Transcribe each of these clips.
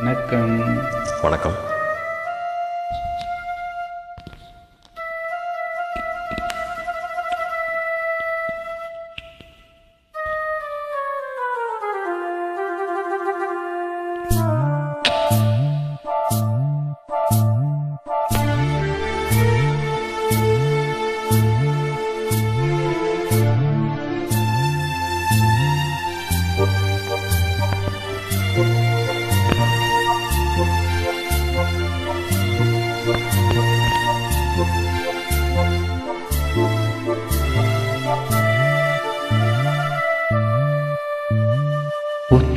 வணக்கம். வணக்கம்.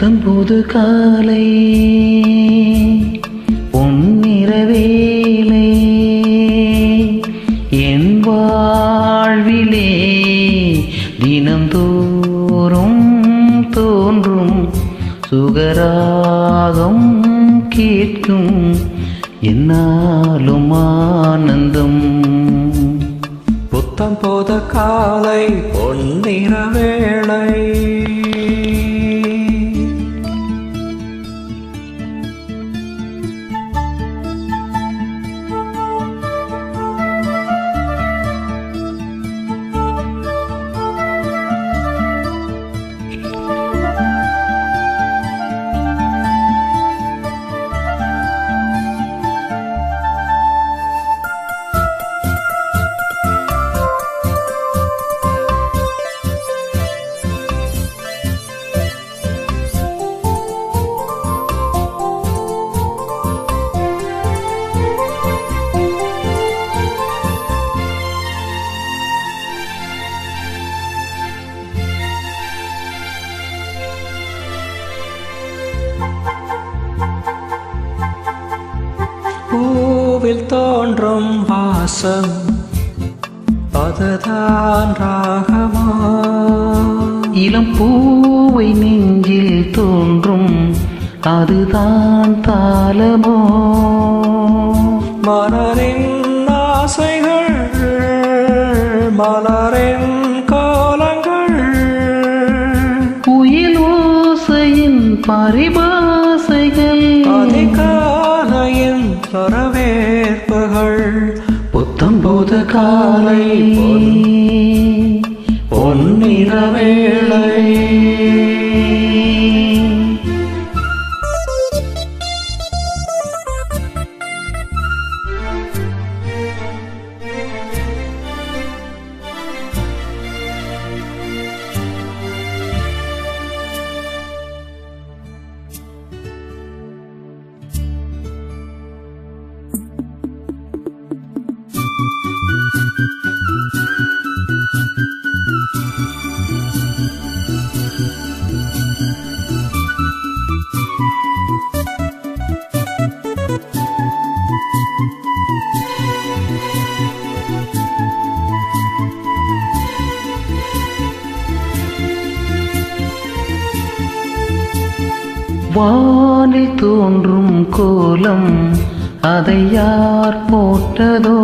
புத்தம் புது காலை. பொன்னிற வேலை என் வாழ்விலே தினந்தோறும் தோன்றும் சுகராகம் கேட்கும் என்னாலும் ஆனந்தம். புத்தம் போத காலை பொன்னிற வேளை. பூவில் தோன்றும் வாசம் அதுதான் ராகமா? இளம் பூவை நெஞ்சில் தோன்றும் அதுதான் தாளமோ? மலரின் ஆசைகள் மலரின் கோலங்கள் குயில் ஓசையின் காலை பொன் வானில் தோன்றும் கோலம் அதை யார் போட்டதோ?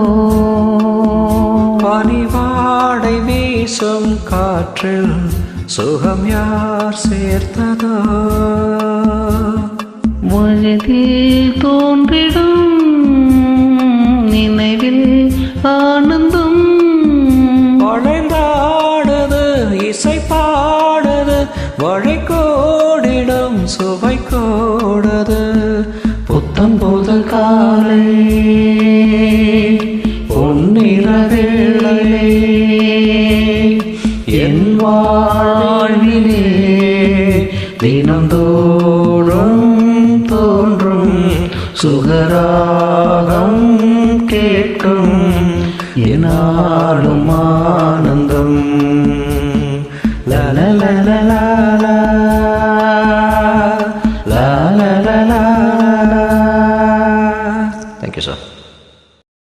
பனிவாடை வீசும் காற்றில் சுகம் யார் சேர்த்ததோ? மனதில் தோன்றிடும் ஆனந்தம் வளைந்தாடுது இசை பாடுது வழி கோடிடும் சுவை கோடுது புத்தம் போது காலை பொன்னிற என் வாழ்விலே தினந்தோறும் தோன்றும் சுகராகம் mm -hmm.